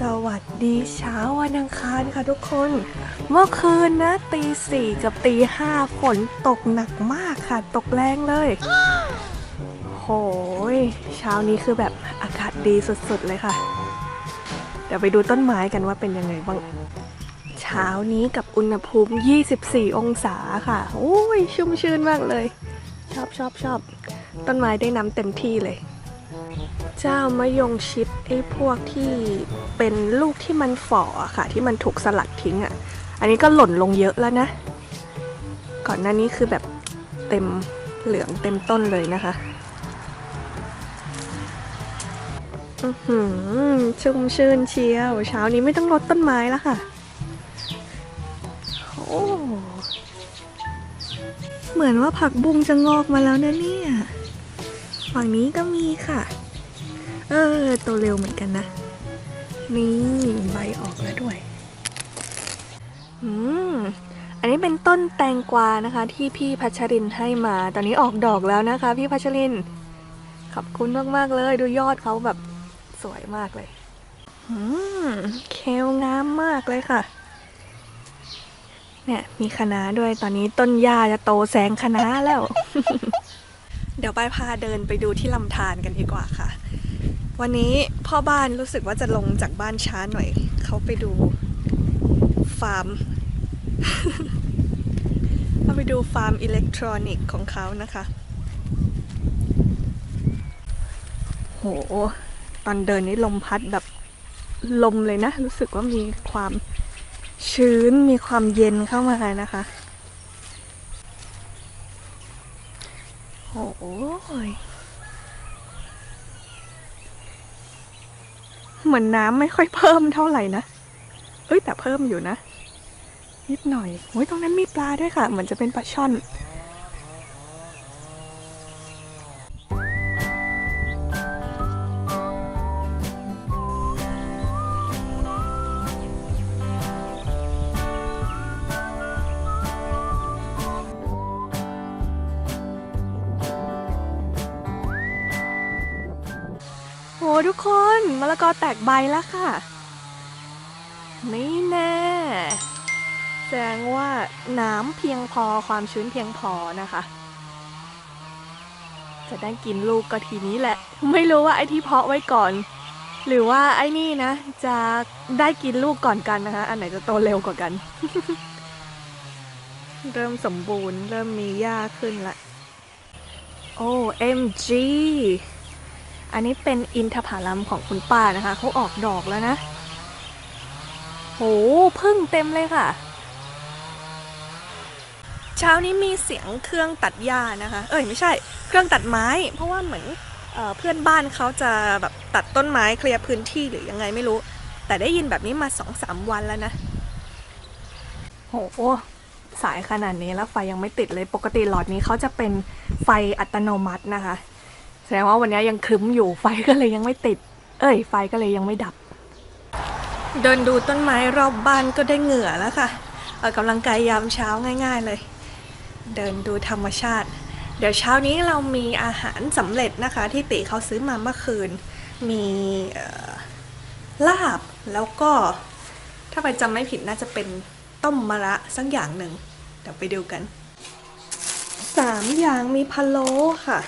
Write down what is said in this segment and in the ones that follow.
สวัสดีเช้าวันอังคารค่ะทุกคน เมื่อคืนนะตีสี่กับตีห้าฝนตกหนักมากค่ะ ตกแรงเลย โหยเช้านี้คือแบบอากาศดีสุดๆเลยค่ะ เดี๋ยวไปดูต้นไม้กันว่าเป็นยังไงบ้าง เช้านี้กับอุณหภูมิ 24 องศาค่ะ โอ้ยชุ่มชื่นมากเลย ชอบชอบชอบต้นไม้ได้น้ำเต็มที่เลย เจ้ามะยงชิดไอ้พวกที่เป็นลูกที่มันฝ่อค่ะ ที่มันถูกสลัดทิ้งอะ่ะ อันนี้ก็หล่นลงเยอะแล้วนะ ก่อนหน้านี้คือแบบเต็มเหลืองเต็มต้นเลยนะคะอือชุ่มชื่นเชียว เช้านี้ไม่ต้องรดต้นไม้แล้วค่ะ โอ้เหมือนว่าผักบุ้งจะงอกมาแล้วนะเนี่ย ฝั่งนี้ก็มีค่ะ เออโตเร็วเหมือนกันนะ นี่ใบออกแล้วด้วย อืม อันนี้เป็นต้นแตงกวานะคะ ที่พี่พัชรินให้มา ตอนนี้ออกดอกแล้วนะคะ พี่พัชริน ขอบคุณมากๆเลย ดูยอดเขาแบบสวยมากเลย อืมเคลงามมากเลยค่ะ เนี่ยมีคณะด้วย ตอนนี้ต้นหญ้าจะโตแซงคณะแล้ว เดี๋ยวไปพาเดินไปดูที่ลำธารกันดีกว่าค่ะ วันนี้พ่อบ้านรู้สึกว่าจะลงจากบ้านช้าหน่อย เขาไปดูฟาร์มเขาไปดูฟาร์มอิเล็กทรอนิกส์ของเขานะคะ โห ตอนเดินนี่ลมพัดแบบลมเลยนะ รู้สึกว่ามีความชื้นมีความเย็นเข้ามานะคะ โอ้ย เหมือนน้ำไม่ค่อยเพิ่มเท่าไหร่นะ เอ้ยแต่เพิ่มอยู่นะ นิดหน่อยโอ้ยตรงนั้นมีปลาด้วยค่ะ เหมือนจะเป็นปลาช่อน ใบแล้วค่ะ นี่แน่แสดงว่าน้ำเพียงพอความชื้นเพียงพอนะคะ จะได้กินลูกก็ทีนี้แหละ ไม่รู้ว่าไอ้ที่เพาะไว้ก่อน หรือว่าไอ้นี่นะ จะได้กินลูกก่อนกันนะคะ อันไหนจะโตเร็วกว่ากัน เริ่มสมบูรณ์ เริ่มมีหญ้าขึ้นละ โอ้ MG อันนี้เป็นอินทผลัมของคุณป้านะคะ เขาออกดอกแล้วนะ โหพึ่งเต็มเลยค่ะ เช้านี้มีเสียงเครื่องตัดหญ้านะคะ เอ้ยไม่ใช่ เครื่องตัดไม้ เพราะว่าเหมือนเออเพื่อนบ้านเขาจะแบบตัดต้นไม้เคลียร์พื้นที่หรือยังไงไม่รู้ แต่ได้ยินแบบนี้มาสองสามวันแล้วนะ โหสายขนาดนี้แล้วไฟยังไม่ติดเลย ปกติหลอดนี้เขาจะเป็นไฟอัตโนมัตินะคะ แสดงว่าวันนี้ยังครึ้มอยู่ไฟก็เลยยังไม่ติด เอ้ย ไฟก็เลยยังไม่ดับ เดินดูต้นไม้รอบบ้านก็ได้เหงื่อแล้วค่ะออกกำลังกายยามเช้าง่าย ๆเลย เดินดูธรรมชาติ เดี๋ยวเช้านี้เรามีอาหารสำเร็จนะคะ ที่ติเขาซื้อมาเมื่อคืน มีลาบแล้วก็ ถ้าไปจำไม่ผิดน่าจะเป็นต้มมะระสักอย่างหนึ่งเดี๋ยวไปดูกันสามอย่างมีพะโล้ค่ะ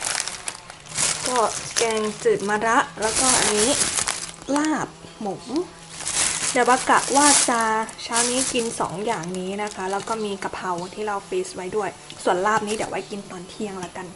ก็แกงจืดมะระ แล้วก็อันนี้ลาบหมูเดี๋ยวบากะว่าจะเช้านี้กินสองอย่างนี้นะคะ แล้วก็มีกะเพราที่เราฟรีซไว้ด้วย ส่วนลาบนี้เดี๋ยวไว้กินตอนเที่ยงละกัน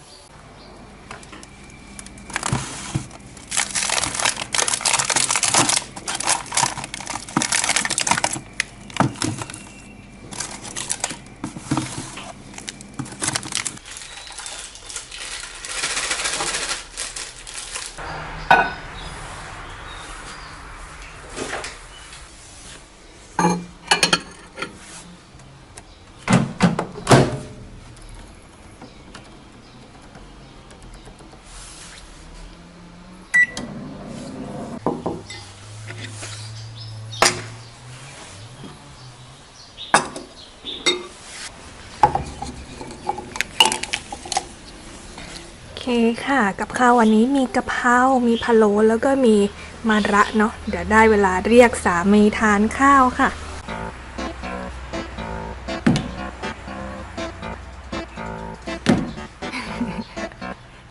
คค่ะกับข้าววันนี้มีกะเพรา มีพะโล้แล้วก็มีมาระเนาะเดี๋ยวได้เวลาเรียกสามีทานข้าวค่ะ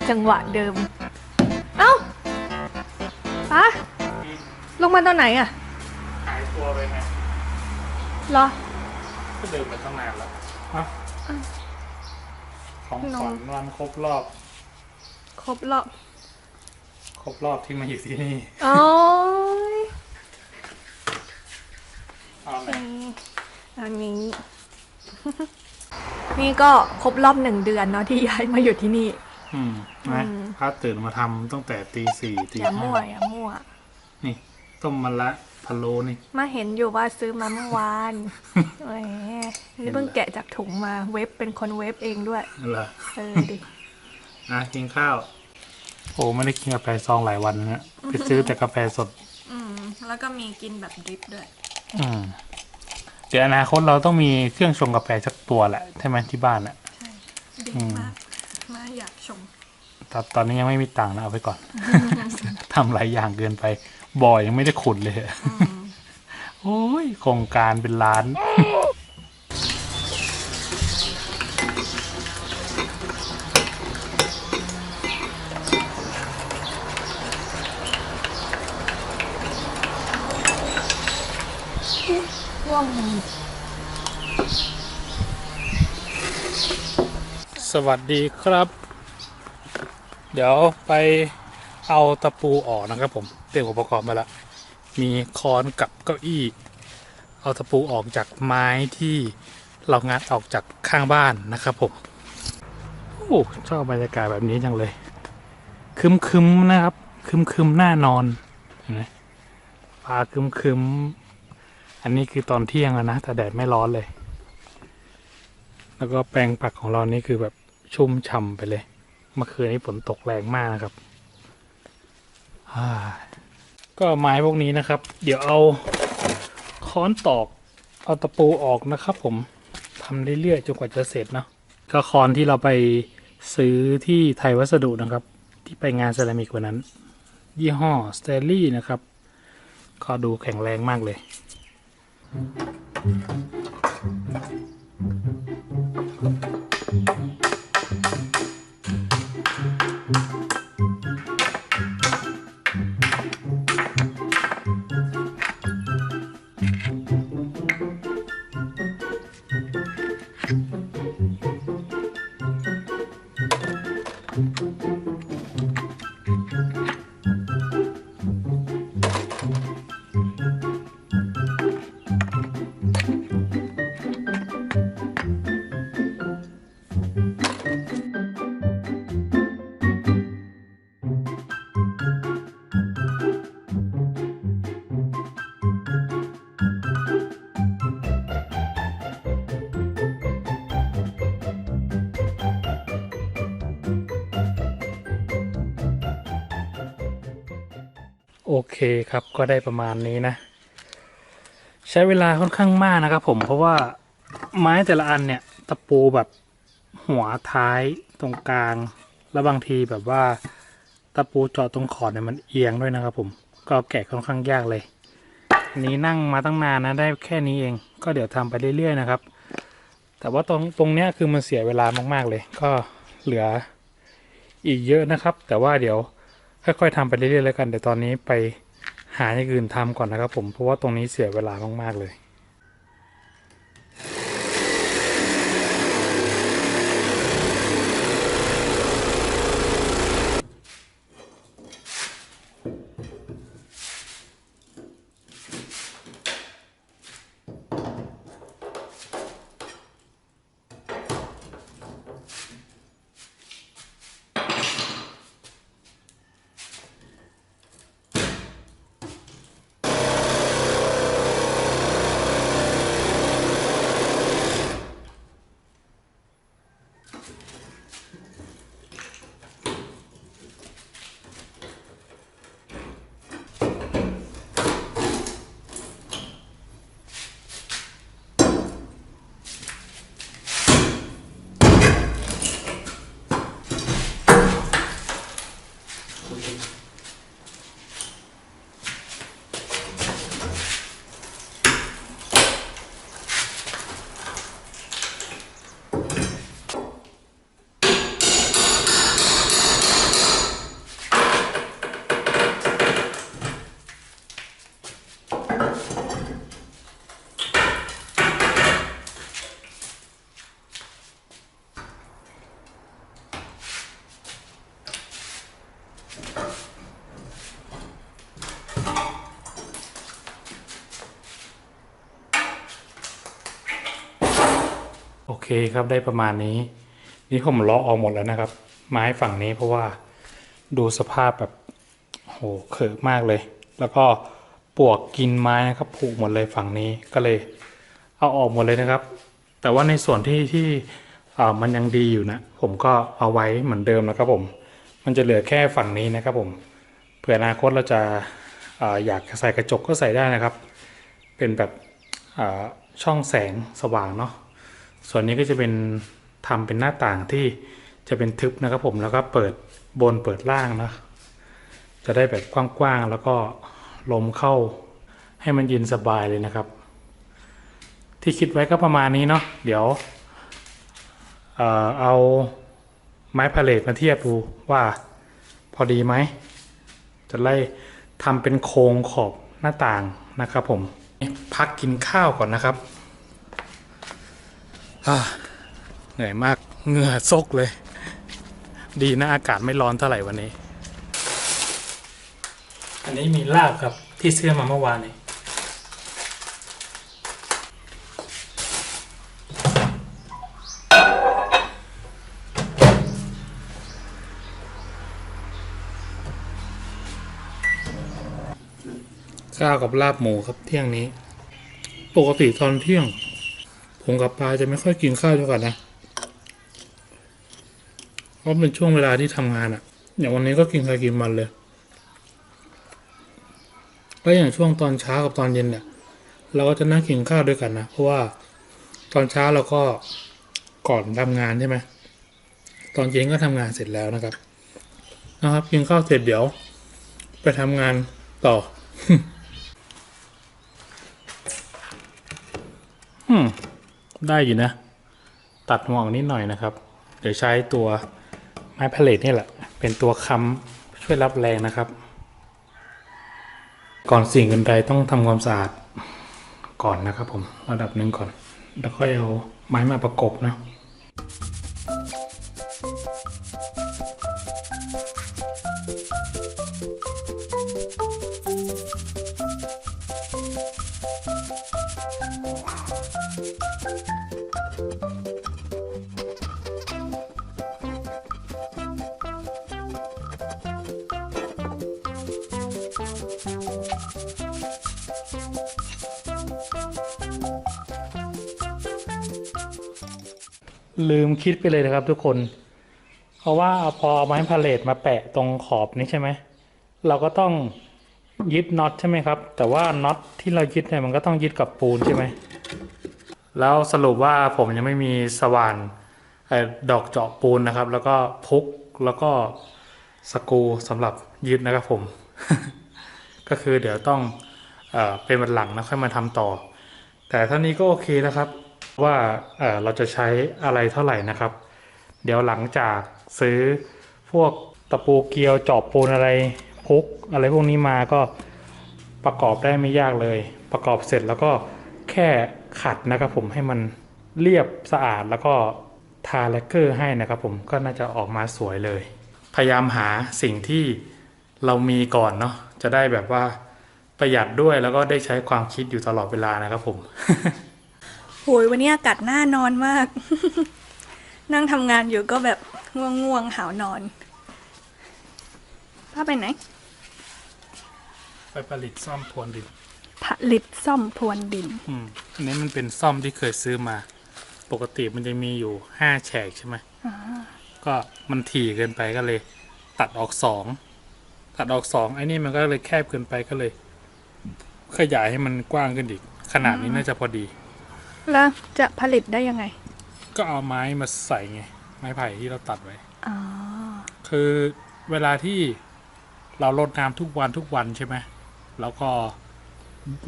จังหวะเดิม เอ้าป้าลงมาตอนไหนอะหายตัวไปไงเหรอ ก็เดินมาตั้งนานแล้วฮะของนขมวัญวันครบรอบค รบรอบ ครบรอบที่มาอยู่ที่นี่โอ้ยเอาไหนอันนี้ นี่ก็ครบรอบหนึ่งเดือนเนาะที่ย้ายมาอยู่ที่นี่ อืมนะอืมพัดตื่นมาทำตั้งแต่ตีสี่ตีอย่าห้ามั่วอย่ามั่ว นี่ ต้มมะละพะโล้นี่ มาเห็นอยู่ว่าซื้อมาเมื่อวานแหมนี่เพิ่งแกะจากถุงมาเว็บเป็นคนเว็บเองด้วยนั่นแหละเออดิ นะกินข้าว โอ้ไม่ได้กินกาแฟซองหลายวันแล้วนะไปซื้อแต่กาแฟสด อืม แล้วก็มีกินแบบดริปด้วย อืมเดี๋ยวอนาคตเราต้องมีเครื่องชงกาแฟสักตัวแหละใช่ไหมที่บ้านอะดีอืมมากมาอยากชมตอนตอนนี้ยังไม่มีตังค์นะเอาไปก่อน ทำหลายอย่างเกินไป บ่อยังไม่ได้ขุดเลยอะโอ้ยโครงการเป็นล้าน ว่อง ส วัสดีครับ เดี๋ยวไปเอาตะปูออกนะครับผมเตรียมอุปกรณ์มาแล้วมีค้อนกับเก้าอี้ เอาตะปูออกจากไม้ที่เรางัดออกจากข้างบ้านนะครับผมโอ้ชอบบรรยากาศแบบนี้จังเลย คึมคึมๆนะครับ คึมคึมๆหน้านอนเห็นไหมฟ้าคึมคึมๆอันนี้คือตอนเที่ยงแล้วนะแต่แดดไม่ร้อนเลย แล้วก็แปลงผักของเรานี่คือแบบ ชุ่มฉ่ำไปเลย เมื่อคืนนี้ฝนตกแรงมากนะครับ ก็ไม้พวกนี้นะครับ เดี๋ยวเอาค้อนตอก เอาตะปูออกนะครับ ผมทำเรื่อยๆจนกว่าจะเสร็จเนาะก็ค้อนที่เราไปซื้อที่ไทยวัสดุนะครับ ที่ไปงานเซรามิกวันนั้น ยี่ห้อสเตลลี่นะครับก็ดูแข็งแรงมากเลยโอ เคครับก็ได้ประมาณนี้นะ ใช้เวลาค่อนข้างมากนะครับผมเพราะว่าไม้แต่ละอันเนี่ยตะปูแบบหัวท้ายตรงกลาง แล้วบางทีแบบว่าตะปูเจาะตรงขอบเนี่ยมันเอียงด้วยนะครับผมก็แกะค่อนข้างยากเลยอันนี้นั่งมาตั้งนานนะได้แค่นี้เอง ก็เดี๋ยวทำไปเรื่อยๆนะครับ แต่ว่าตรงตรงเนี้ยคือมันเสียเวลามากๆเลย ก็เหลืออีกเยอะนะครับ แต่ว่าเดี๋ยวค่อยๆทำไปเรื่อยๆแล้วกันเดี๋ยวตอนนี้ไป หาอย่างอื่นทำก่อนนะครับผมเพราะว่าตรงนี้เสียเวลามากๆเลย คครับได้ประมาณนี้ นี่ผมเลาะออกหมดแล้วนะครับ ไม้ฝั่งนี้เพราะว่าดูสภาพแบบโหเขอะมากเลย แล้วก็ปวกกินไม้นะครับผุหมดเลยฝั่งนี้ก็เลยเอาออกหมดเลยนะครับ แต่ว่าในส่วนที่ที่มันยังดีอยู่นะผมก็เอาไว้เหมือนเดิมนะครับผม มันจะเหลือแค่ฝั่งนี้นะครับผมเผื่ออนาคตเราจะอยากใส่กระจกก็ใส่ได้นะครับ เป็นแบบช่องแสงสว่างเนาะ ส่วนนี้ก็จะเป็นทำเป็นหน้าต่างที่จะเป็นทึบนะครับผมแล้วก็เปิดบนเปิดล่างนะจะได้แบบกว้างๆแล้วก็ลมเข้าให้มันเย็นสบายเลยนะครับ ที่คิดไว้ก็ประมาณนี้เนาะเดี๋ยวเอ่อเอาไม้พาเลทมาเทียบดูว่าพอดีไหม จะไล่ทำเป็นโครงขอบหน้าต่างนะครับผม พักกินข้าวก่อนนะครับ เหนื่อยมากเหงื่อซกเลย ดีนะอากาศไม่ร้อนเท่าไหร่วันนี้ อันนี้มีลาบครับที่ซื้อมาเมื่อวานนี้ข้าวกับลาบหมูครับเที่ยงนี้ ปกติตอนเที่ยง ผมกับปลาจะไม่ค่อยกินข้าวด้วยกันนะเพราะเป็นช่วงเวลาที่ทำงานอะอย่างวันนี้ก็กินใครกินมันเลยแล้วอย่างช่วงตอนเช้ากับตอนเย็นเนี่ย เราก็จะนั่งกินข้าวด้วยกันนะเพราะว่าตอนเช้าเราก็ก่อนทำงานใช่ไหมตอนเย็นก็ทำงานเสร็จแล้วนะครับนะครับกินข้าวเสร็จเดี๋ยว ไปทำงานต่ออืม ได้อยู่นะ ตัดหมวกนิดหน่อยนะครับ เดี๋ยวใช้ตัวไม้พลเลทนี่แหละ เป็นตัวค้ำช่วยรับแรงนะครับ ก่อนสิ่งอื่นใดต้องทำความสะอาดก่อนนะครับผมระดับหนึ่งก่อน แล้วค่อยเอาไม้มาประกบนะ ลืมคิดไปเลยนะครับทุกคน เพราะว่าพอเอาไม้พาเลทมาแปะตรงขอบนี้ใช่ไหม เราก็ต้องยึดน็อตใช่ไหมครับ แต่ว่าน็อตที่เรายึดเนี่ยมันก็ต้องยึดกับปูนใช่ไหม แล้วสรุปว่าผมยังไม่มีสว่านอดอกเจาะปูนนะครับ แล้วก็พุกแล้วก็สกรูสำหรับยึดนะครับผม ก็คือเดี๋ยวต้องเอเป็นวันหลังนะค่อยมาทำต่อ แต่เท่านี้ก็โอเคนะครับ ว่าเเราจะใช้อะไรเท่าไหร่นะครับ เดี๋ยวหลังจากซื้อพวกตะปูเกลียวจอบปูนอะไรพุกอะไรพวกนี้มาก็ประกอบได้ไม่ยากเลย ประกอบเสร็จแล้วก็แค่ขัดนะครับผมให้มันเรียบสะอาดแล้วก็ทาแลกเกอร์ให้นะครับผมก็น่าจะออกมาสวยเลย พยายามหาสิ่งที่เรามีก่อนเนาะจะได้แบบว่าประหยัดด้วยแล้วก็ได้ใช้ความคิดอยู่ตลอดเวลานะครับผม โหยวันนี้อากาศน่านอนมาก นั่งทำงานอยู่ก็แบบง่วงง่วงๆหาวนอนป้าไปไหน ไปผลิตซ่อมพรวนดิน ผลิตซ่อมพรวนดิน อืมอันนี้มันเป็นซ่อมที่เคยซื้อมา ปกติมันจะมีอยู่ห้าแฉกใช่ไหมก็มันถี่เกินไปก็เลย ตัดออกสอง ตัดออกสองไอ้นี่มันก็เลยแคบเกินไปก็เลย ขยายให้มันกว้างขึ้นอีก ขนาดนี้น่าจะพอดี แล้วจะผลิตได้ยังไง ก็เอาไม้มาใส่ไง ไม้ไผ่ที่เราตัดไว้ อ๋อ คือเวลาที่เรารดน้ำทุกวันทุกวันใช่ไหม แล้วก็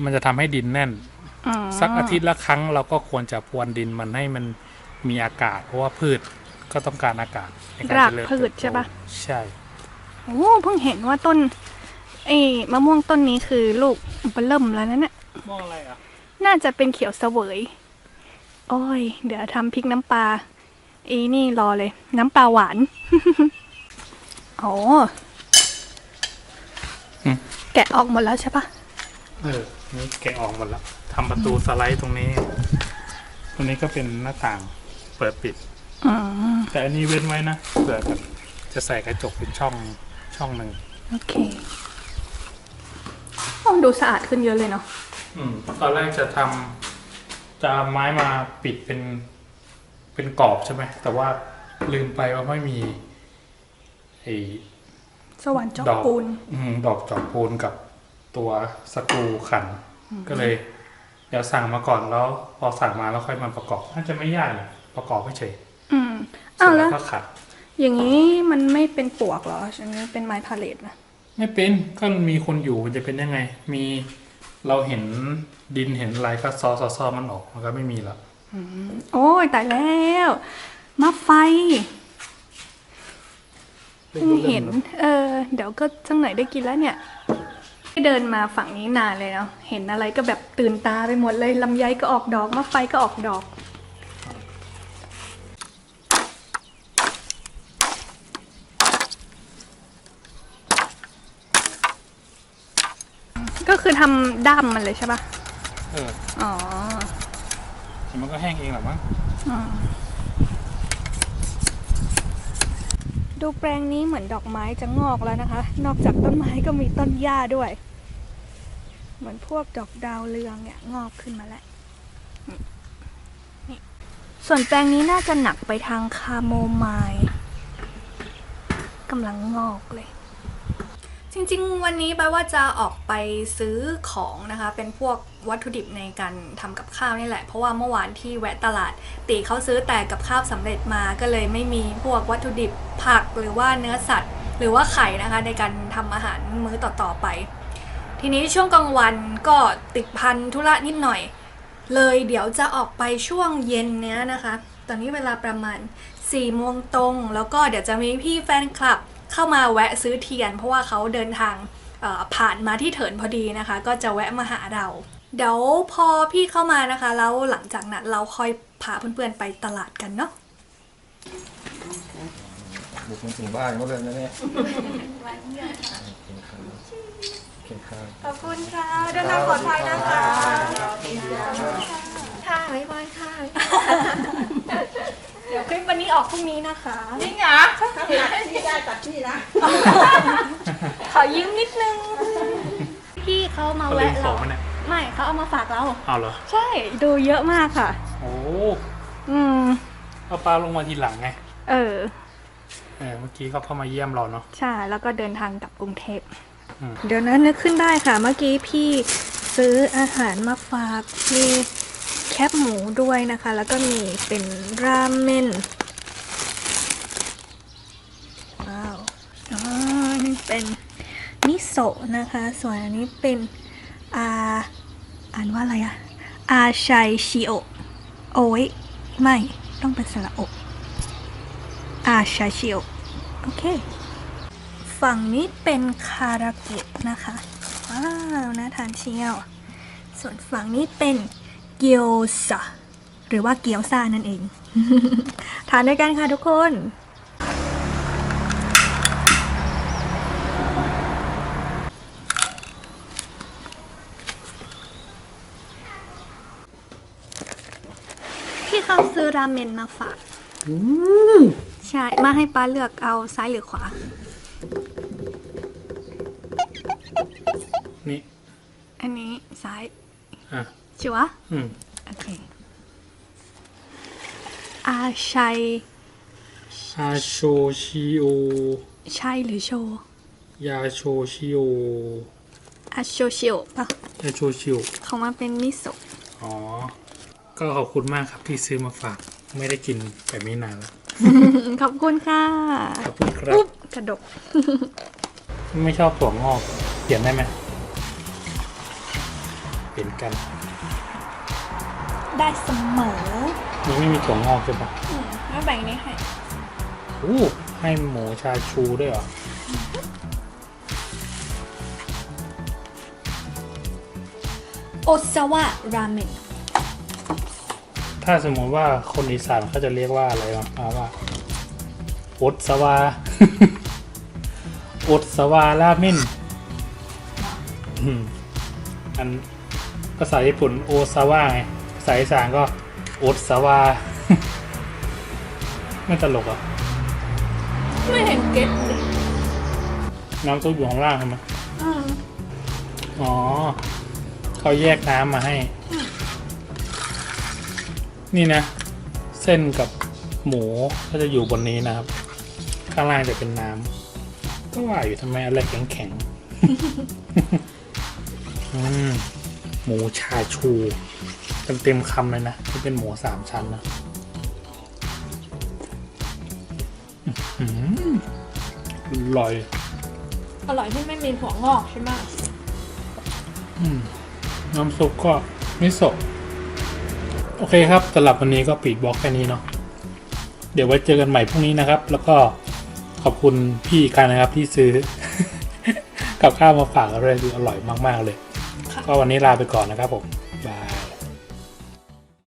มันจะทำให้ดินแน่นอ๋อสักอาทิตย์ละครั้งเราก็ควรจะพรวนดินมันให้มันมีอากาศ เพราะว่าพืชก็ต้องการอากาศในการรากเจริญพืชเติบโตใช่ปะใช่โอ้เพิ่งเห็นว่าต้นไอ้มะม่วงต้นนี้คือลูกเบลเริ่มแล้วนะเนี่ยมองอะไรอะ น่าจะเป็นเขียวเสวย โอ้ย เดี๋ยวทำพริกน้ำปลาอีนี่รอเลย น้ำปลาหวานโอ้แกะออกหมดแล้วใช่ปะเออนี่แกะออกหมดแล้วทำประตูสไลด์ตรงนี้ ตรงนี้ก็เป็นหน้าต่างเปิดปิดอ๋อแต่อันนี้เว้นไว้นะเผื่อแบบจะใส่กระจกเป็นช่องช่องหนึ่งโอเคโอ้ดูสะอาดขึ้นเยอะเลยเนาะอืมตอนแรกจะทำ จะเอาไม้มาปิดเป็นเป็นกรอบใช่ไหมแต่ว่าลืมไปว่าไม่มีไอ้สวรรค์จอกดอกปูน อืมดอกจอกปูนกับตัวสกรูขัน ก็เลย เดี๋ยวสั่งมาก่อนแล้ว พอสั่งมาแล้วค่อยมาประกอบน่าจะไม่ยากเลยประกอบไม่เฉยอืมเสร็อ้าจวแล้แล้ววก็ขัด อย่างนี้มันไม่เป็นปลวกเหรอฉันนี้เป็นไม้พาเลตนะ ไม่เป็นก็มีคนอยู่มันจะเป็นยังไง มี เราเห็นดินเห็นอะไรก็ซอซอซอมันออกมันก็ไม่มีละโอ้ยตายแล้วมาไฟเพิ่งเห็น เออ เดี๋ยวก็จังไหนได้กินแล้วเนี่ยเดินมาฝั่งนี้นานเลยเนาะเห็นอะไรก็แบบตื่นตาไปหมดเลยลำไยก็ออกดอกมะไฟก็ออกดอก คือทำด้ามมันเลยใช่ปะเอออ๋อเดี๋ยวมันก็แห้งเองแหละมั้งดูแปลงนี้เหมือนดอกไม้จะงอกแล้วนะคะ นอกจากต้นไม้ก็มีต้นหญ้าด้วย เหมือนพวกดอกดาวเรืองเนี่ยงอกขึ้นมาแล้วนี่ส่วนแปลงนี้น่าจะหนักไปทางคาโมไมล์กำลังงอกเลย จริงๆ วันนี้ไปว่าจะออกไปซื้อของนะคะ เป็นพวกวัตถุดิบในการทำกับข้าวนี่แหละ เพราะว่าเมื่อวานที่แวะตลาดตีเขาซื้อแต่กับข้าวสำเร็จมาก็เลยไม่มีพวกวัตถุดิบผักหรือว่าเนื้อสัตว์ หรือว่าไข่นะคะ ในการทำอาหารมื้อต่อๆไป ทีนี้ช่วงกลางวันก็ติดพันธุระนิดหน่อย เลยเดี๋ยวจะออกไปช่วงเย็นเนี้ยนะคะ ตอนนี้เวลาประมาณ4ี่โมงตรง แล้วก็เดี๋ยวจะมีพี่แฟนคลับ เข้ามาแวะซื้อเทียน เพราะว่าเขาเดินทางเอ่อผ่านมาที่เถินพอดีนะคะ ก็จะแวะมาหาเรา เดี๋ยวพอพี่เข้ามานะคะ แล้วหลังจากนั้นเราค่อยพาเพื่อนๆไปตลาดกันเนาะบุกมาถึงบ้านก็เลยนะเนี่ยกินข้าวขอบคุณค่ะเดินทางปลอดภัยนะคะค่ะบ๊ายบายค่ะ เดี๋ยวคลิปวันนี้ออกพรุ่งนี้นะคะ จริงเหรอถ้าหนักพี่ได้ตัดพี่นะขอยืมนิดนึง พี่เขามาเขาลืแวะมขอเรางมันเนี่ยไม่เขาเอามาฝากเราเอาเหรอ ใช่ดูเยอะมากค่ะ โอ้อืมเอาปลาลงมาทีหลังไง เออ เออเมื่อกี้เขาเข้ามาเยี่ยมเราเนาะ ใช่ แล้วก็เดินทางกลับกรุงเทพอืมเดี๋ยวนะนึกขึ้นได้ค่ะ เมื่อกี้พี่ซื้ออาหารมาฝากมี แคบหมูด้วยนะคะ แล้วก็มีเป็นราเมนว้าวอ๋อนี่เป็นมิโซะนะคะ ส่วนอันนี้เป็นอาอ่านว่าอะไรอะอาชัยชิโอโอ้ยไม่ต้องเป็นสระโออาชัยชิโอโอเค ฝั่งนี้เป็นคาราเกะนะคะ ว้าวน่าทานเชียว ส่วนฝั่งนี้เป็น เกียวซาหรือว่าเกียวซานั่นเอง ทานด้วยกันค่ะทุกคนพี่เขาซื้อราเมนมาฝากใช่ มาให้ป้าเลือกเอาซ้ายหรือขวา นี่ อันนี้ซ้าย อะ ชัวร์อืมโอเคอาชัยอาโชชิโอชัยหรือโชยาโชชิโออาโชชิโอป่ะยาโชชิโอเขามาเป็นมิโซะอ๋อ ก็ขอบคุณมากครับที่ซื้อมาฝาก ไม่ได้กินแบบนี้นานแล้ว ขอบคุณค่ะขอบคุณครับอุ๊บกระดก ไม่ชอบถั่วงอก เปลี่ยนได้ไหม เปลี่ยนกัน ได้เสมอนี่ไม่มีถั่วงอกใช่ปะอืมแล้วแบ่งนี้ให้อู้ให้หมูชาชูด้วยเหรอ โอซาวะราเมนถ้าสมมติว่าคนอีสานเขาจะเรียกว่าอะไรวะอ่าว่าอดสวา อดสวาราเมนอืมอันภาษาญี่ปุ่นโอซาวะไง ภาษาอีสานก็อดสวา ไม่ตลกอะ ไม่เห็นเก็ตเลยน้ำซุปอยู่ข้างล่างใช่ไหมอืมอ๋อ เขาแยกน้ำมาให้ นี่นะ เส้นกับหมูก็จะอยู่บนนี้นะครับ ข้างล่างจะเป็นน้ำก็ว่าอยู่ทำไมอะไรแข็งๆอืมหมูชาชู เต็มเต็มๆคำเลยนะที่เป็นหมูสามชั้นนะอื้อหืออร่อยอร่อยที่ไม่มีถั่วงอกใช่ไหมอืมน้ำซุปก็ไม่สดโอเคครับสำหรับวันนี้ก็ปิดบล็อกแค่นี้เนาะเดี๋ยวไว้เจอกันใหม่พรุ่งนี้นะครับ แล้วก็ขอบคุณพี่อีกครั้งนะครับที่ซื้อ กับข้าวมาฝากเราด้วยคืออร่อยมาก ๆ เลย ก็วันนี้ลาไปก่อนนะครับผม